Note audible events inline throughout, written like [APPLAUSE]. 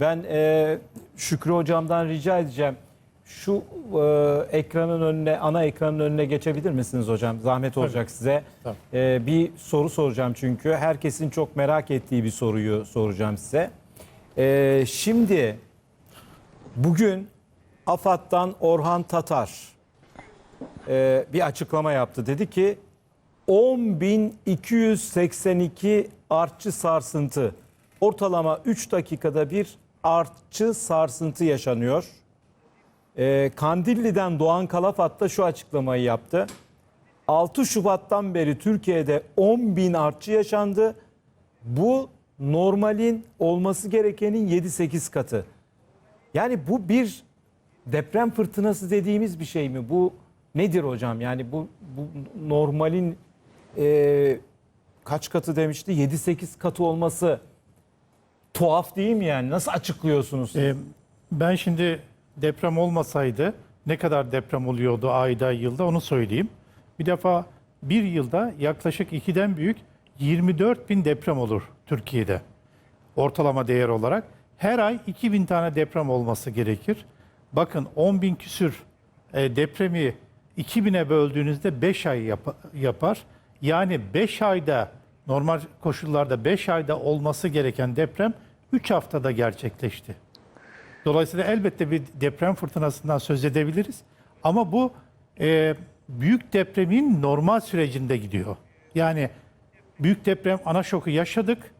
Ben e, Şükrü hocamdan rica edeceğim. Şu e, ekranın önüne, ana ekranın önüne geçebilir misiniz hocam? Zahmet olacak size. Tabii. E, bir soru soracağım çünkü. Herkesin çok merak ettiği bir soruyu soracağım size. E, şimdi bugün AFAD'dan Orhan Tatar e, bir açıklama yaptı. Dedi ki 10.282 artçı sarsıntı. Ortalama 3 dakikada bir artçı sarsıntı yaşanıyor. Ee, Kandilli'den Doğan Kalafat da şu açıklamayı yaptı. 6 Şubat'tan beri Türkiye'de 10 bin artçı yaşandı. Bu normalin olması gerekenin 7-8 katı. Yani bu bir deprem fırtınası dediğimiz bir şey mi? Bu nedir hocam? Yani bu, bu normalin e, kaç katı demişti? 7-8 katı olması tuhaf değil mi yani? Nasıl açıklıyorsunuz? Ee, ben şimdi deprem olmasaydı ne kadar deprem oluyordu ayda yılda onu söyleyeyim. Bir defa bir yılda yaklaşık 2'den büyük 24 bin deprem olur Türkiye'de ortalama değer olarak. Her ay 2000 tane deprem olması gerekir. Bakın 10 bin küsür e, depremi 2000'e böldüğünüzde 5 ay yap- yapar. Yani 5 ayda normal koşullarda 5 ayda olması gereken deprem 3 haftada gerçekleşti. Dolayısıyla elbette bir deprem fırtınasından söz edebiliriz. Ama bu e, büyük depremin normal sürecinde gidiyor. Yani büyük deprem ana şoku yaşadık.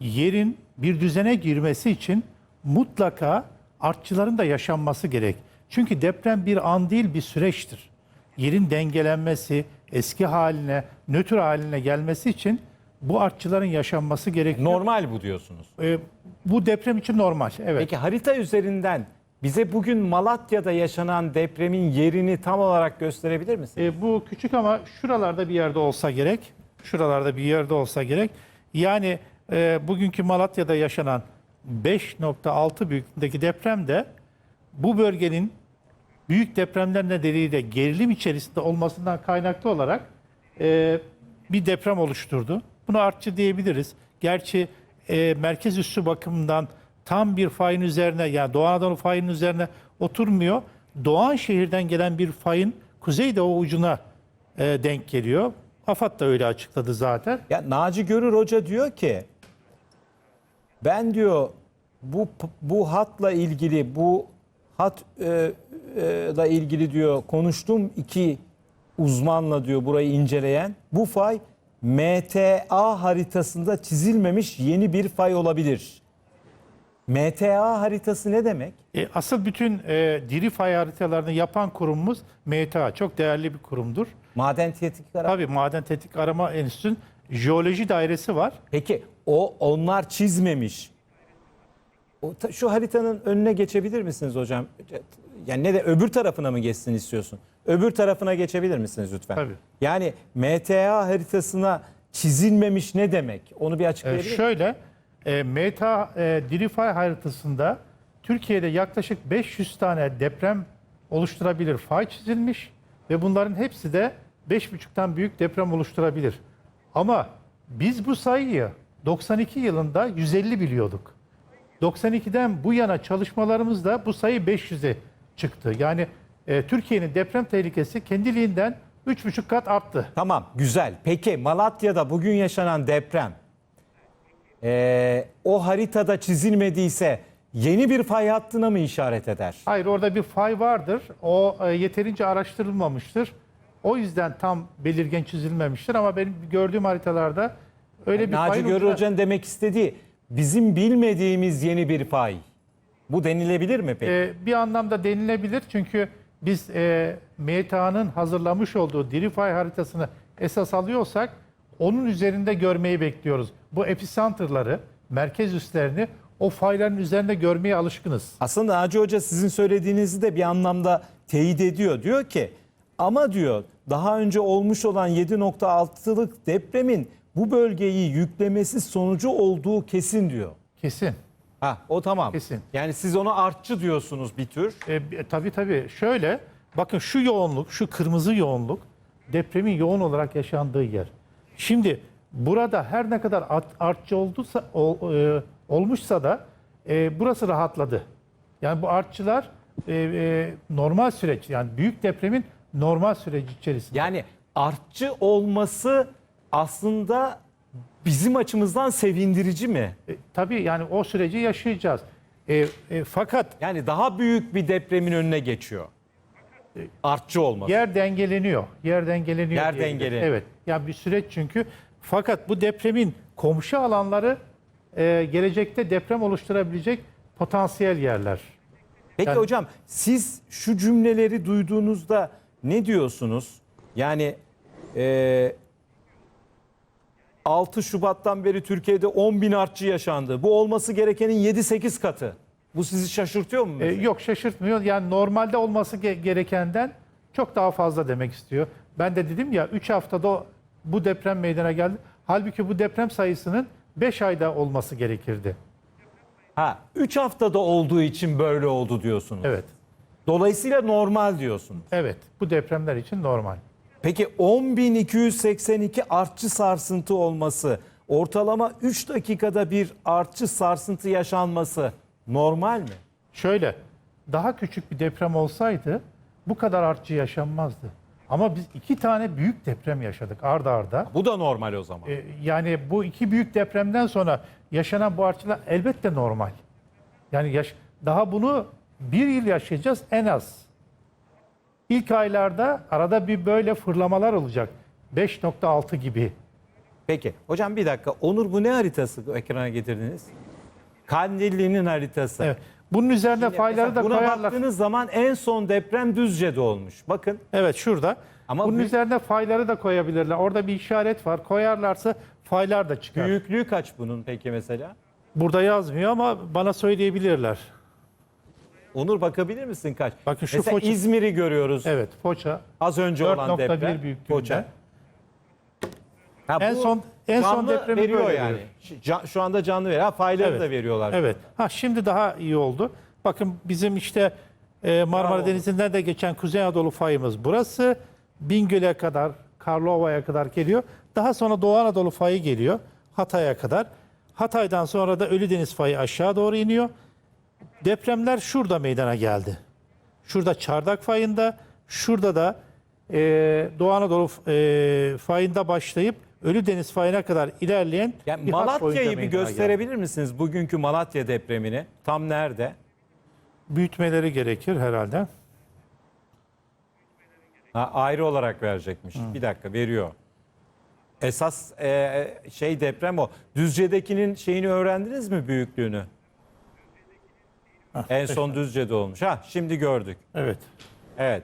Yerin bir düzene girmesi için mutlaka artçıların da yaşanması gerek. Çünkü deprem bir an değil bir süreçtir. Yerin dengelenmesi, eski haline, nötr haline gelmesi için bu artçıların yaşanması gerekiyor. Normal bu diyorsunuz. E, bu deprem için normal. Evet. Peki harita üzerinden bize bugün Malatya'da yaşanan depremin yerini tam olarak gösterebilir misiniz? E, bu küçük ama şuralarda bir yerde olsa gerek. Şuralarda bir yerde olsa gerek. Yani e, bugünkü Malatya'da yaşanan 5.6 büyüklüğündeki deprem de bu bölgenin büyük depremler nedeniyle gerilim içerisinde olmasından kaynaklı olarak e, bir deprem oluşturdu. Bunu artçı diyebiliriz. Gerçi e, merkez üssü bakımından tam bir fayın üzerine yani Doğu Anadolu fayının üzerine oturmuyor. Doğan şehirden gelen bir fayın kuzeydoğu ucuna e, denk geliyor. AFAD da öyle açıkladı zaten. Ya Naci Görür Hoca diyor ki ben diyor bu bu hatla ilgili bu hat e, e, da ilgili diyor konuştum iki uzmanla diyor burayı inceleyen bu fay MTA haritasında çizilmemiş yeni bir fay olabilir. MTA haritası ne demek? E, asıl bütün e, diri fay haritalarını yapan kurumumuz MTA. Çok değerli bir kurumdur. Maden Tetkik Ara- Tabii Maden Tetkik Arama Enstitüsü'nün jeoloji dairesi var. Peki o onlar çizmemiş. O, ta- şu haritanın önüne geçebilir misiniz hocam? Yani ne de öbür tarafına mı geçsin istiyorsun? Öbür tarafına geçebilir misiniz lütfen? Tabii. Yani MTA haritasına çizilmemiş ne demek? Onu bir E, açıklayabilir misiniz? şöyle, e, MTA e, diri fay haritasında Türkiye'de yaklaşık 500 tane deprem oluşturabilir fay çizilmiş ve bunların hepsi de 5,5'tan büyük deprem oluşturabilir. Ama biz bu sayıyı 92 yılında 150 biliyorduk. 92'den bu yana çalışmalarımızda bu sayı 500'e çıktı. Yani e, Türkiye'nin deprem tehlikesi kendiliğinden 3,5 kat arttı. Tamam güzel. Peki Malatya'da bugün yaşanan deprem eee, o haritada çizilmediyse yeni bir fay hattına mı işaret eder? Hayır orada bir fay vardır. O e, yeterince araştırılmamıştır. O yüzden tam belirgin çizilmemiştir ama benim gördüğüm haritalarda öyle bir Naci fayın Görür ucuna- Hoca'nın demek istediği bizim bilmediğimiz yeni bir fay. Bu denilebilir mi peki? E, bir anlamda denilebilir çünkü biz e, MTA'nın hazırlamış olduğu diri fay haritasını esas alıyorsak onun üzerinde görmeyi bekliyoruz. Bu epicenterları, merkez üslerini o fayların üzerinde görmeye alışkınız. Aslında Naci Hoca sizin söylediğinizi de bir anlamda teyit ediyor. Diyor ki ama diyor daha önce olmuş olan 7.6'lık depremin bu bölgeyi yüklemesi sonucu olduğu kesin diyor. Kesin. Ha o tamam. Kesin. Yani siz onu artçı diyorsunuz bir tür. E, e, tabii tabii. Şöyle, bakın şu yoğunluk, şu kırmızı yoğunluk depremin yoğun olarak yaşandığı yer. Şimdi burada her ne kadar art, artçı olduysa, ol- e, olmuşsa da e, burası rahatladı. Yani bu artçılar e, e, normal süreç yani büyük depremin normal süreci içerisinde. Yani artçı olması aslında bizim açımızdan sevindirici mi? E, tabii yani o süreci yaşayacağız. E, e, fakat Yani daha büyük bir depremin önüne geçiyor. Artçı olması. yer dengeleniyor. Yer dengeleniyor. Yer diyebiliriz. dengeleniyor. Evet. Yani bir süreç çünkü. Fakat bu depremin komşu alanları e, gelecekte deprem oluşturabilecek potansiyel yerler. Peki Yani- hocam siz şu cümleleri duyduğunuzda ne diyorsunuz? Yani e, 6 Şubat'tan beri Türkiye'de 10 bin artçı yaşandı. Bu olması gerekenin 7-8 katı. Bu sizi şaşırtıyor mu? E, yok şaşırtmıyor. Yani normalde olması ge- gerekenden çok daha fazla demek istiyor. Ben de dedim ya 3 haftada bu deprem meydana geldi. Halbuki bu deprem sayısının 5 ayda olması gerekirdi. Ha, 3 haftada olduğu için böyle oldu diyorsunuz. Evet. Dolayısıyla normal diyorsunuz. Evet. Bu depremler için normal. Peki 10.282 artçı sarsıntı olması, ortalama 3 dakikada bir artçı sarsıntı yaşanması normal mi? Şöyle, daha küçük bir deprem olsaydı bu kadar artçı yaşanmazdı. Ama biz iki tane büyük deprem yaşadık arda arda. Bu da normal o zaman. E, yani bu iki büyük depremden sonra yaşanan bu artçılar elbette normal. Yani yaş daha bunu bir yıl yaşayacağız en az. İlk aylarda arada bir böyle fırlamalar olacak. 5.6 gibi. Peki hocam bir dakika. Onur bu ne haritası ekrana getirdiniz? Kandilli'nin haritası. Evet. Bunun üzerine fayları da Buna koyarlar. baktığınız zaman en son deprem Düzce'de olmuş. Bakın Evet şurada. Ama Bunun büyük- üzerine fayları da koyabilirler. Orada bir işaret var. Koyarlarsa faylar da çıkar. büyüklüğü kaç bunun peki mesela? Burada yazmıyor ama bana söyleyebilirler. Onur bakabilir misin kaç? Bakın şu mesela Foça- İzmir'i görüyoruz. Evet Foça. Az önce olan 4.1 deprem. büyüklüğünde. Foça. Ha, En bu son- en son canlı depremi veriyor böyle yani. veriyor. Şu- anda canlı veriyor. Ha, fayları da veriyorlar. Evet. Ha şimdi daha iyi oldu. Bakın bizim işte e, Marmara Bravo. Denizi'nden de geçen Kuzey Anadolu fayımız burası. Bingöl'e kadar, Karlova'ya kadar geliyor. Daha sonra Doğu Anadolu fayı geliyor. Hatay'a kadar. Hatay'dan sonra da Ölüdeniz fayı aşağı doğru iniyor. Depremler şurada meydana geldi. Şurada Çardak fayında, şurada da e, Doğu Anadolu e, fayında başlayıp Ölüdeniz fayına kadar ilerleyen Yani bir Malatya'yı bir meydana geldi. gösterebilir misiniz? Bugünkü Malatya depremini. Tam nerede? büyütmeleri gerekir herhalde. Ha, ayrı olarak verecekmiş. Bir dakika veriyor. Esas e, şey deprem o. Düzce'dekinin şeyini öğrendiniz mi büyüklüğünü? [LAUGHS] en son Düzce'de olmuş. Ha şimdi gördük. Evet. Evet.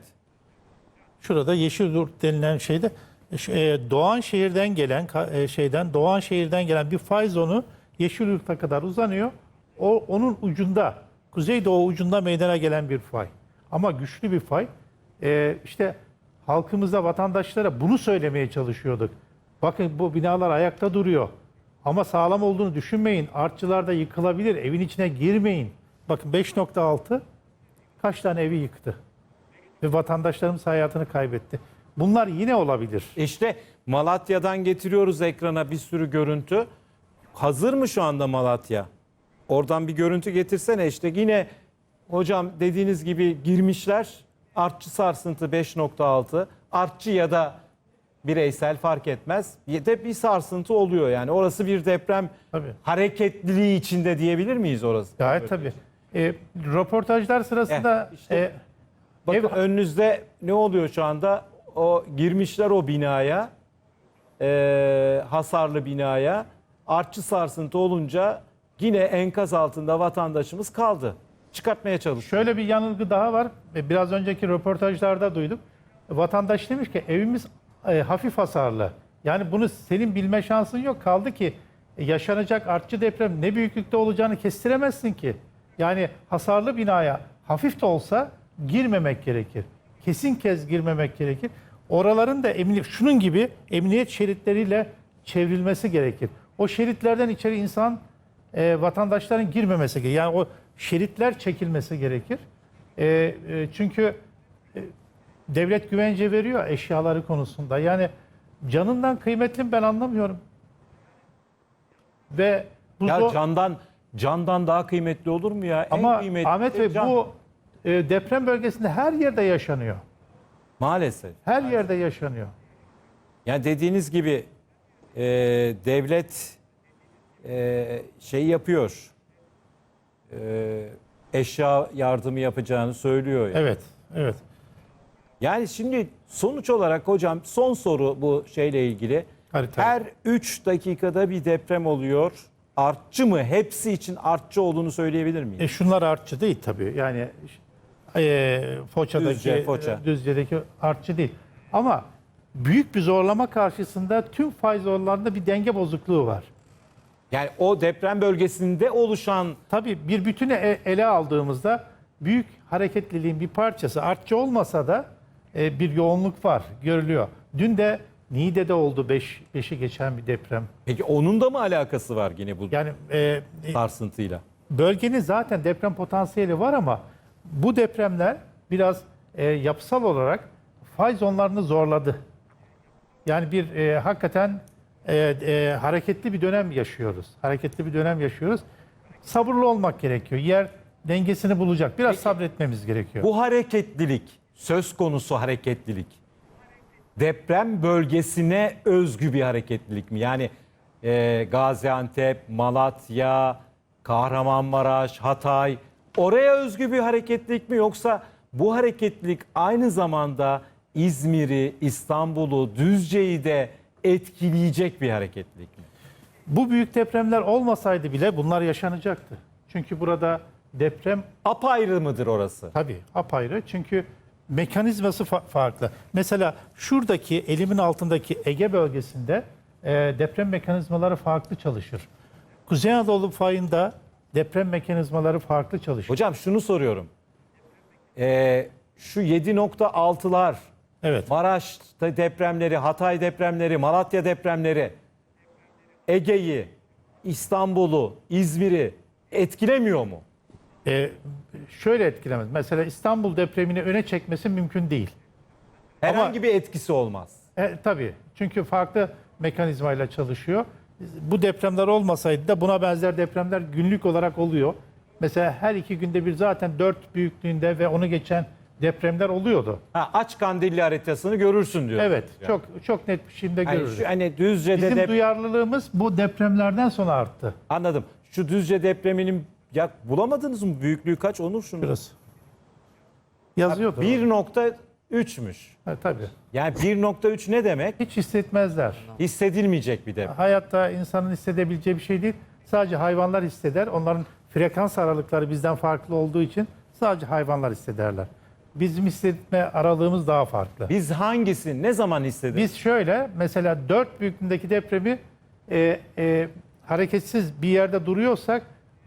Şurada Yeşilyurt denilen şeyde şu, e, Doğan şehirden gelen e, şeyden Doğan şehirden gelen bir fay zonu Yeşilyurt'a kadar uzanıyor. O onun ucunda, kuzeydoğu ucunda meydana gelen bir fay. Ama güçlü bir fay. E, işte halkımıza, vatandaşlara bunu söylemeye çalışıyorduk. Bakın bu binalar ayakta duruyor. Ama sağlam olduğunu düşünmeyin. Artçılar da yıkılabilir. Evin içine girmeyin. Bakın 5.6 kaç tane evi yıktı? Ve vatandaşlarımız hayatını kaybetti. Bunlar yine olabilir. İşte Malatya'dan getiriyoruz ekrana bir sürü görüntü. Hazır mı şu anda Malatya? Oradan bir görüntü getirsene işte yine hocam dediğiniz gibi girmişler. Artçı sarsıntı 5.6. Artçı ya da bireysel fark etmez. De bir sarsıntı oluyor yani. Orası bir deprem Tabii. hareketliliği içinde diyebilir miyiz orası? Gayet tabii. E, röportajlar sırasında Eh, işte. e, Bakın Ev- önünüzde ne oluyor şu anda? O girmişler o binaya, eee, hasarlı binaya. Artçı sarsıntı olunca yine enkaz altında vatandaşımız kaldı. Çıkartmaya çalışıyor. şöyle bir yanılgı daha var. E, Biraz önceki röportajlarda duyduk. Vatandaş demiş ki evimiz e, hafif hasarlı. Yani bunu senin bilme şansın yok. Kaldı ki e, yaşanacak artçı deprem ne büyüklükte olacağını kestiremezsin ki. Yani hasarlı binaya hafif de olsa girmemek gerekir. Kesin kez girmemek gerekir. Oraların da emniyet, şunun gibi emniyet şeritleriyle çevrilmesi gerekir. O şeritlerden içeri insan e, vatandaşların girmemesi gerekir. Yani o şeritler çekilmesi gerekir. E, e, çünkü e, devlet güvence veriyor eşyaları konusunda. Yani canından kıymetli ben anlamıyorum. Ve bu Ya zor- candan candan daha kıymetli olur mu ya? En Ama kıymetli Ahmet Bey can. bu e, deprem bölgesinde her yerde yaşanıyor. maalesef. Her yerde yaşanıyor. Yani dediğiniz gibi e, devlet e, şey yapıyor. E, eşya yardımı yapacağını söylüyor. Yani. Evet, evet. Yani şimdi sonuç olarak hocam son soru bu şeyle ilgili. Harita. Her 3 dakikada bir deprem oluyor. Artçı mı? Hepsi için artçı olduğunu söyleyebilir miyim? E şunlar artçı değil tabii. Yani e, Foça'daki, Düzce, Foça. e, Düzce'deki artçı değil. Ama büyük bir zorlama karşısında tüm faiz oranlarında bir denge bozukluğu var. Yani o deprem bölgesinde oluşan Tabii bir bütüne ele aldığımızda büyük hareketliliğin bir parçası artçı olmasa da e, bir yoğunluk var, görülüyor. Dün de Niğde'de oldu 5 5'i geçen bir deprem. peki onun da mı alakası var yine bu Yani e, e, sarsıntıyla? bölgenin zaten deprem potansiyeli var ama bu depremler biraz e, yapısal olarak faiz onlarını zorladı. Yani bir e, hakikaten e, e, hareketli bir dönem yaşıyoruz. Hareketli bir dönem yaşıyoruz. Sabırlı olmak gerekiyor. Yer dengesini bulacak. Biraz sabretmemiz gerekiyor. Bu hareketlilik, söz konusu hareketlilik deprem bölgesine özgü bir hareketlilik mi? Yani e, Gaziantep, Malatya, Kahramanmaraş, Hatay oraya özgü bir hareketlilik mi yoksa bu hareketlilik aynı zamanda İzmir'i, İstanbul'u, Düzce'yi de etkileyecek bir hareketlilik mi? Bu büyük depremler olmasaydı bile bunlar yaşanacaktı. Çünkü burada deprem Apayrı mıdır orası? Tabii apayrı çünkü mekanizması fa- farklı. Mesela şuradaki elimin altındaki Ege bölgesinde e, deprem mekanizmaları farklı çalışır. Kuzey Anadolu fayında deprem mekanizmaları farklı çalışır. Hocam şunu soruyorum. Ee, şu 7.6'lar Evet. Maraş depremleri, Hatay depremleri, Malatya depremleri Ege'yi, İstanbul'u, İzmir'i etkilemiyor mu? E, şöyle etkilemez. Mesela İstanbul depremini öne çekmesi mümkün değil. Herhangi bir etkisi olmaz. E, tabii. Çünkü farklı mekanizmayla çalışıyor. Bu depremler olmasaydı da buna benzer depremler günlük olarak oluyor. Mesela her iki günde bir zaten dört büyüklüğünde ve onu geçen depremler oluyordu. Ha, aç kandilli haritasını görürsün diyor. Evet, Yani. çok çok net bir şekilde Hani, görürüz. şu, hani Düzce'de Bizim dep- duyarlılığımız bu depremlerden sonra arttı. anladım. Şu Düzce depreminin ya bulamadınız mı büyüklüğü kaç Onur şunu? Biraz. Yazıyordu. 1.3'müş. Ha, tabii. Yani 1.3 ne demek? Hiç hissetmezler. Hissedilmeyecek bir deprem. Hayatta insanın hissedebileceği bir şey değil. Sadece hayvanlar hisseder. Onların frekans aralıkları bizden farklı olduğu için sadece hayvanlar hissederler. Bizim hissetme aralığımız daha farklı. Biz hangisi ne zaman hissederiz? Biz şöyle mesela 4 büyüklüğündeki depremi e, e, hareketsiz bir yerde duruyorsak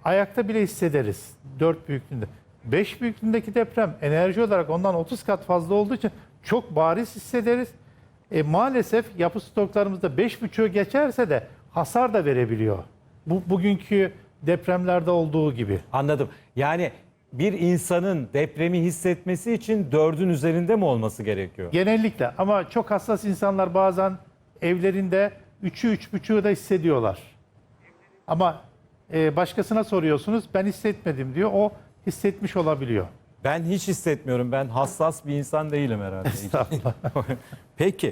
ayakta bile hissederiz 4 büyüklüğünde. 5 büyüklüğündeki deprem enerji olarak ondan 30 kat fazla olduğu için çok bariz hissederiz. E, maalesef yapı stoklarımızda 5.5'ü geçerse de hasar da verebiliyor. Bu bugünkü depremlerde olduğu gibi. Anladım. Yani bir insanın depremi hissetmesi için dördün üzerinde mi olması gerekiyor? Genellikle ama çok hassas insanlar bazen evlerinde 3'ü 3.5'ü da hissediyorlar. Ama e, başkasına soruyorsunuz ben hissetmedim diyor. O hissetmiş olabiliyor. Ben hiç hissetmiyorum. Ben hassas bir insan değilim herhalde. [LAUGHS] Estağfurullah. Peki.